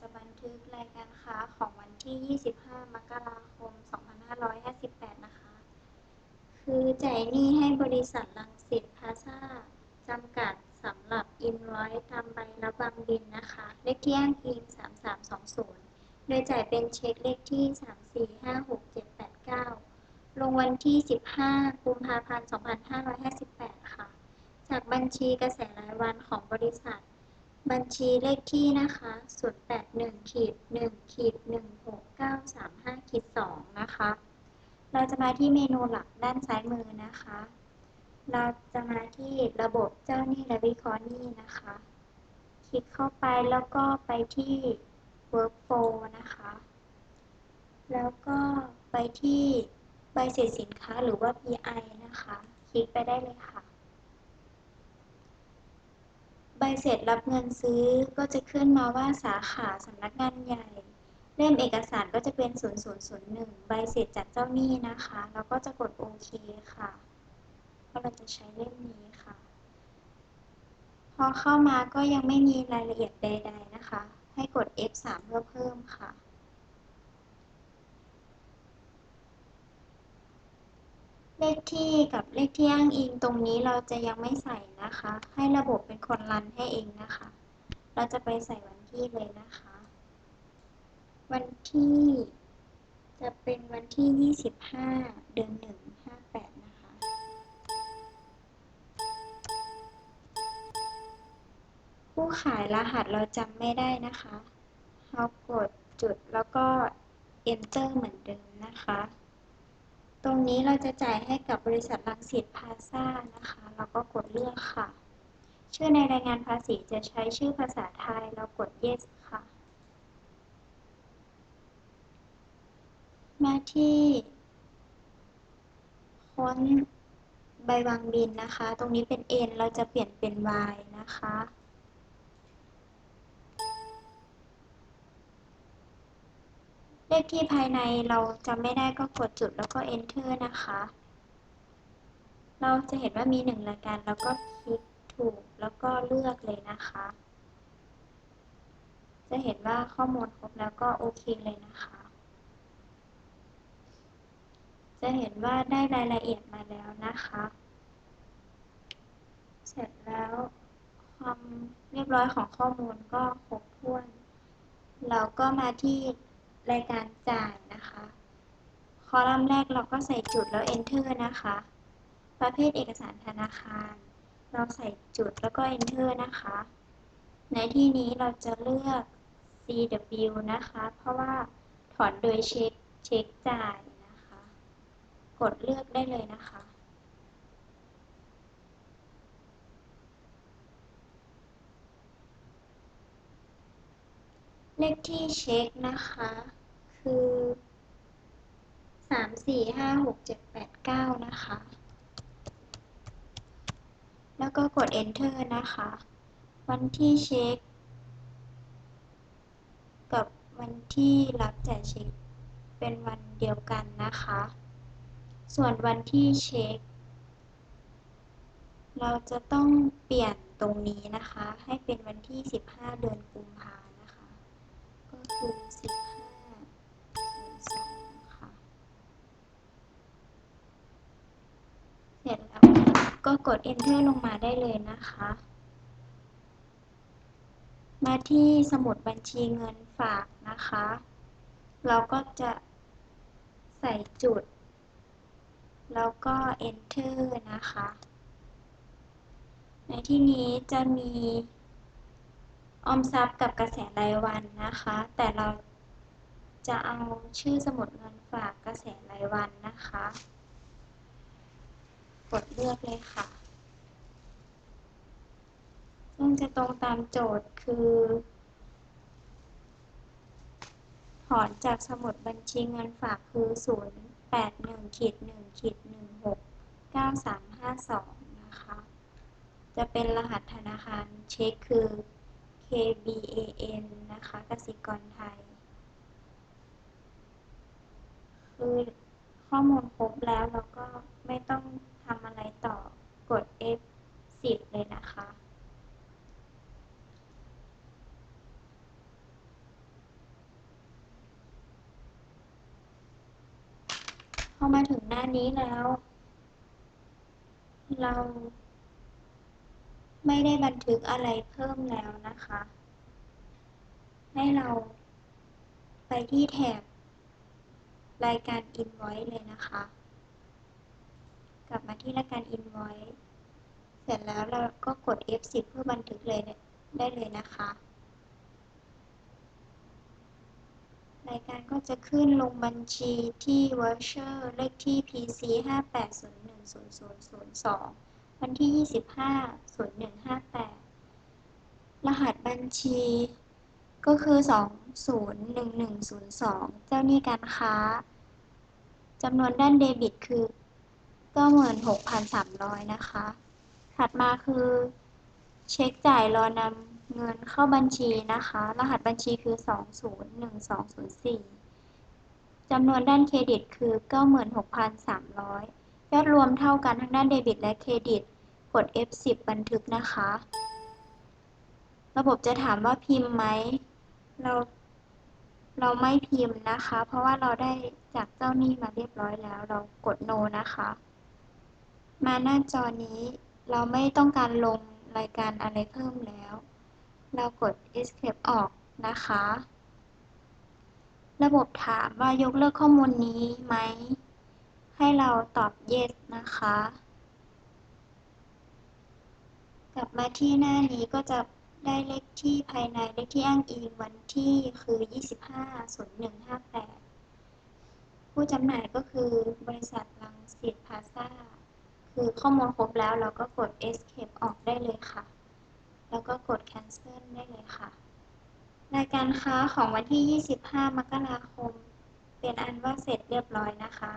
จะบันทึกรายการค้าของวันที่ 25 มกราคม 2558 นะคะ คือจ่ายหนี้ให้บริษัทลังสิตพาซ่าจำกัดสำหรับอินไว้ตามใบรับบางบินนะคะ เลขที่อ้างอิง 3320 โดยจ่ายเป็นเช็คเลขที่ 3456789 ลงวันที่ 15 กุมภาพันธ์ 2558 ค่ะ จากบัญชีกระแสรายวันของบริษัท บัญชีเลขที่นะคะ081ขีด1ขีด16935ขีด2นะคะ เราจะมาที่เมนูหลักด้านซ้ายมือนะคะ เราจะมาที่ระบบเจ้าหนี้และวิเคราะห์หนี้นะคะ คลิกเข้าไปแล้วก็ไปที่ Workflow นะคะ แล้วก็ไปที่ใบเสร็จสินค้าหรือว่า PI นะคะ คลิกไปได้เลยค่ะ ใบเสร็จรับเงินซื้อก็จะขึ้นมาว่าสาขาสำนักงานใหญ่ เล่มเอกสารก็จะเป็น 0001 ใบเสร็จจากเจ้าหนี้นะคะเราก็จะกดโอเคค่ะ เพราะเราจะใช้เล่มนี้ค่ะ พอเข้ามาก็ยังไม่มีรายละเอียดใด ๆ นะคะ ให้กด F3 เพื่อเพิ่มค่ะเลขที่กับเลขที่อ้างอิงตรงนี้เราจะยังไม่ใส่ นะคะ ให้ระบบเป็นคนรันให้เองนะคะ เราจะไปใส่วันที่เลยนะคะ วันที่ จะเป็นวันที่ 25 เดือน1 58 นะคะ ผู้ขายรหัสเราจำไม่ได้นะคะเรากดจุดแล้วก็ enter เหมือนเดิมนะคะ ตรงนี้เราจะจ่ายให้กับบริษัทลังสิตพาซ่านะคะเราก็กดเลือกค่ะ ชื่อในรายงานภาษีจะใช้ชื่อภาษาไทย เรากด yes ค่ะ มาที่ค้นใบวางบินนะคะ ตรงนี้เป็น n เราจะเปลี่ยนเป็น y นะคะเล ขที่ภายในเราจำไม่ได้ก็กดจุดแล้วก็ enter นะคะ เราจะเห็นว่ามีหนึ่งรายการแล้วก็คลิกถูกแล้วก็เลือกเลยนะคะ จะเห็นว่าข้อมูลครบแล้วก็โอเคเลยนะคะ จะเห็นว่าได้รายละเอียดมาแล้วนะคะ เสร็จแล้วความเรียบร้อยของข้อมูลก็ครบถ้วน เราก็มาที่ รายการจ่ายนะคะ คอลัมน์แรกเราก็ใส่จุดแล้ว enter นะคะ ประเภทเอกสารธนาคาร เราใส่จุดแล้วก็ enter นะคะ ในที่นี้เราจะเลือก CW นะคะ เพราะว่าถอนโดยเช็คเช็คจ่ายนะคะ กดเลือกได้เลยนะคะเลขที่เช็คนะคะ คือสามสี่ห้าหกเจ็ดแปดเก้านะคะ แล้วก็กด enter นะคะ วันที่เช็ค กับวันที่รับจ่ายเช็คเป็นวันเดียวกันนะคะ ส่วนวันที่เช็ค เราจะต้องเปลี่ยนตรงนี้นะคะ ให้เป็นวันที่ 15 เดือนกุมภา ก็กด enter ลงมาได้เลยนะคะ มาที่สมุดบัญชีเงินฝากนะคะ เราก็จะใส่จุด แล้วก็ enter นะคะ ในที่นี้จะมีออมทรัพย์กับกระแสรายวันนะคะ แต่เราจะเอาชื่อสมุดเงินฝากกระแสรายวันนะคะ กดเลือกเลยค่ะ ซึ่งจะตรงตามโจทย์คือ ถอนจากสมุดบัญชีเงินฝากคือ 0 8 1ขีด1ขีด1 6 9 3 5 2 นะคะ จะเป็นรหัสธนาคารเช็คคือ KBAN นะคะกสิกรไทย คือข้อมูลครบแล้วเราก็ไม่ต้องทำอะไรต่อกด F10 เลยนะคะ พอมาถึงห นี้แล้ว เราไม่ได้บันทึกอะไรเพิ่มแล้วนะคะ ให้เราไปที่แถบรายการ Invoice เลยนะคะ กลับมาที่รายการ Invoice เสร็จแล้วเราก็กด F10 เพื่อบันทึกเลยได้เลยนะคะ รายการก็จะขึ้นลงบัญชีที่ voucher เลขที่ PC 58010002 วันที่ 25-0158 รหัสบัญชีก็คือ 201102 เจ้าหนี้การค้าจำนวนด้านเดบิตคือ 96,300 นะคะ ถัดมาคือ เช็คจ่ายรอนำ เงินเข้าบัญชีนะคะ รหัสบัญชีคือ201204จำนวนด้านเครดิตคือ96,300ยอดรวมเท่ากันทั้งด้านเดบิตและเครดิต กด F10 บันทึกนะคะ ระบบจะถามว่าพิมพ์ไหม เรา เราไม่พิมพ์นะคะ เพราะว่าเราได้จากเจ้าหนี้มาเรียบร้อยแล้ว เรากด no นะคะ มาหน้าจอนี้เราไม่ต้องการลงรายการอะไรเพิ่มแล้ว เรากด escape ออกนะคะ ระบบถามว่ายกเลิกข้อมูลนี้ไหม ให้เราตอบ yes นะคะ กลับมาที่หน้านี้ก็จะได้เลขที่ภายในเลขที่อ้างอิงวันที่คือ 25-0158 ผู้จำหน่ายก็คือบริษัทลังสิตพาซาคือข้อมูลครบแล้วเราก็กด escape ออกได้เลยค่ะ แล้วก็กด cancel ได้เลยค่ะ รายการค้าของวันที่ 25 มกราคม เป็นอันว่าเสร็จเรียบร้อยนะคะ